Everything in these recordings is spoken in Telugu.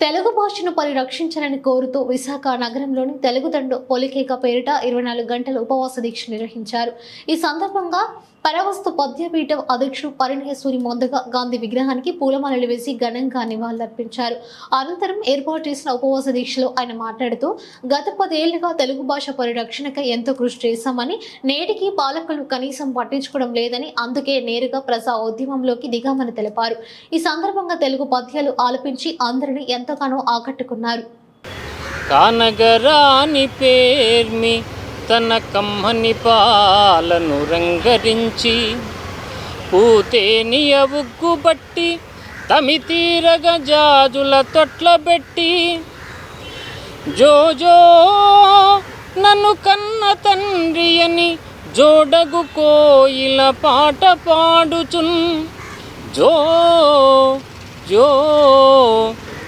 తెలుగు భాషను పరిరక్షించాలని కోరుతూ విశాఖ నగరంలోని తెలుగుదండు పొలికేక పేరిట ఇరవై నాలుగు గంటల ఉపవాస దీక్ష నిర్వహించారు. ఈ సందర్భంగా పరవస్తు పద్యపీఠం అధ్యక్షుడు పరిణయసూరి మొందగా గాంధీ విగ్రహానికి పూలమాలలు వేసి ఘనంగా నివాళులర్పించారు. అనంతరం ఏర్పాటు చేసిన ఉపవాస దీక్షలో ఆయన మాట్లాడుతూ గత పదేళ్ళుగా తెలుగు భాష పరిరక్షణకై ఎంతో కృషి చేశామని నేటికి పాలకులు కనీసం పట్టించుకోవడం లేదని అందుకే నేరుగా ప్రజా ఉద్యమంలోకి దిగామని తెలిపారు. ఈ సందర్భంగా తెలుగు పద్యాలు ఆలపించి అందరినీ ఎంతగానో ఆకట్టుకున్నారు. కానగరాని పేర్మి తన కమ్మని పాలను రంగరించి పూతేనియ ఉగ్గుబట్టి తమితీరగ జాజుల తొట్లబెట్టి జోజో నన్ను కన్న తండ్రి అని జోడగు కోయిల పాట పాడుచున్ జో జో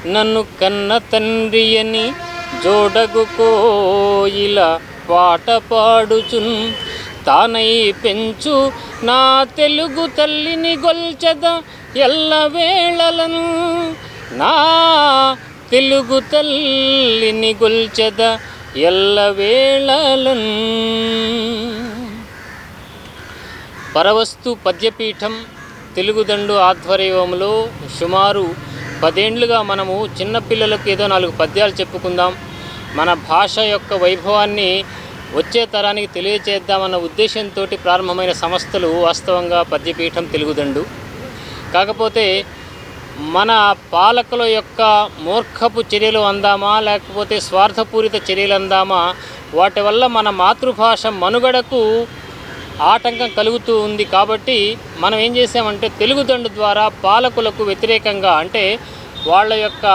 నన్ను కన్న తండ్రి అని జోడగు కోయిల పాట పాడుచున్. తానై పెంచు నా తెలుగు తల్లిని గొల్చెద ఎల్లవేళలను. నా తెలుగు తల్లిని గొల్చెద ఎల్లవేళలను. పరవస్తు పద్యపీఠం తెలుగుదండు ఆధ్వర్యంలో సుమారు పదేండ్లుగా మనము చిన్నపిల్లలకు ఏదో నాలుగు పద్యాలు చెప్పుకుందాం. మన భాష యొక్క వైభవాన్ని వచ్చే తరానికి తెలియచేద్దామన్న ఉద్దేశంతో ప్రారంభమైన సంస్థలు వాస్తవంగా పద్యపీఠం తెలుగుదండు. కాకపోతే మన పాలకుల యొక్క మూర్ఖపు చర్యలు అందామా లేకపోతే స్వార్థపూరిత చర్యలు అందామా వాటి వల్ల మన మాతృభాష మనుగడకు ఆటంకం కలుగుతూ ఉంది కాబట్టి మనం ఏం చేసామంటే తెలుగుదండు ద్వారా పాలకులకు వ్యతిరేకంగా అంటే వాళ్ళ యొక్క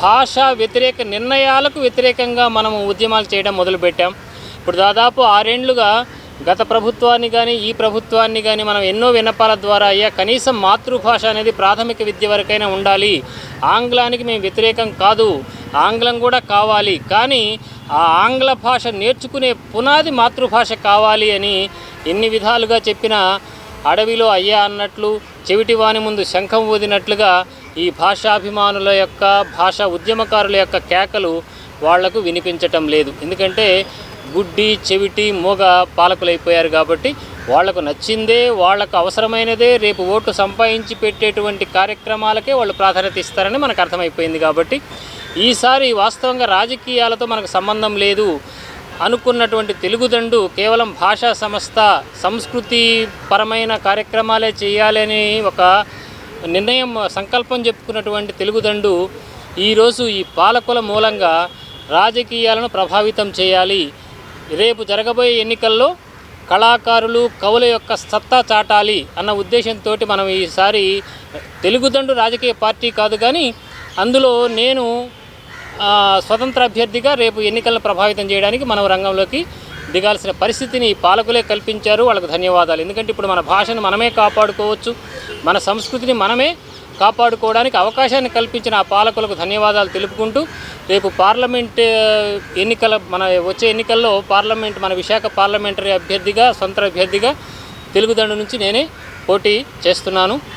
భాషా వ్యతిరేక నిర్ణయాలకు వ్యతిరేకంగా మనము ఉద్యమాలు చేయడం మొదలుపెట్టాం. ఇప్పుడు దాదాపు ఆరేండ్లుగా గత ప్రభుత్వాన్ని కానీ ఈ ప్రభుత్వాన్ని కానీ మనం ఎన్నో విన్నపాల ద్వారా అయ్యా కనీసం మాతృభాష అనేది ప్రాథమిక విద్య వరకైనా ఉండాలి. ఆంగ్లానికి మేము వ్యతిరేకం కాదు. ఆంగ్లం కూడా కావాలి. కానీ ఆ ఆంగ్ల భాష నేర్చుకునే పునాది మాతృభాష కావాలి అని ఎన్ని విధాలుగా చెప్పినా అడవిలో అయ్యా అన్నట్లు చెవిటివాని ముందు శంఖం ఊదినట్లుగా ఈ భాషాభిమానుల యొక్క భాషా ఉద్యమకారుల యొక్క కేకలు వాళ్ళకు వినిపించటం లేదు. ఎందుకంటే గుడ్డి చెవిటి మూగ పాలకులైపోయారు కాబట్టి వాళ్ళకు నచ్చిందే వాళ్ళకు అవసరమైనదే రేపు ఓటు సంపాదించి పెట్టేటువంటి కార్యక్రమాలకే వాళ్ళు ప్రాధాన్యత ఇస్తారని మనకు అర్థమైపోయింది కాబట్టి ఈసారి వాస్తవంగా రాజకీయాలతో మనకు సంబంధం లేదు అనుకున్నటువంటి తెలుగుదండు కేవలం భాషా సంస్థ సంస్కృతి పరమైన కార్యక్రమాలే చేయాలని ఒక నిర్ణయం సంకల్పం చెప్పుకున్నటువంటి తెలుగుదండు ఈరోజు ఈ పాలకుల మూలంగా రాజకీయాలను ప్రభావితం చేయాలి. రేపు జరగబోయే ఎన్నికల్లో కళాకారులు కవుల యొక్క సత్తా చాటాలి అన్న ఉద్దేశంతో మనం ఈసారి తెలుగుదండు రాజకీయ పార్టీ కాదు కానీ అందులో నేను స్వతంత్ర అభ్యర్థిగా రేపు ఎన్నికలను ప్రభావితం చేయడానికి మనం రంగంలోకి దిగాల్సిన పరిస్థితిని ఈ పాలకులే కల్పించారు. వాళ్ళకు ధన్యవాదాలు. ఎందుకంటే ఇప్పుడు మన భాషను మనమే కాపాడుకోవచ్చు. మన సంస్కృతిని మనమే కాపాడుకోవడానికి అవకాశాన్ని కల్పించిన ఆ పాలకులకు ధన్యవాదాలు తెలుపుకుంటూ రేపు పార్లమెంట్ ఎన్నికల మన వచ్చే ఎన్నికల్లో పార్లమెంట్ మన విశాఖ పార్లమెంటరీ అభ్యర్థిగా సొంత అభ్యర్థిగా తెలుగుదండ నుంచి నేనే పోటీ చేస్తున్నాను.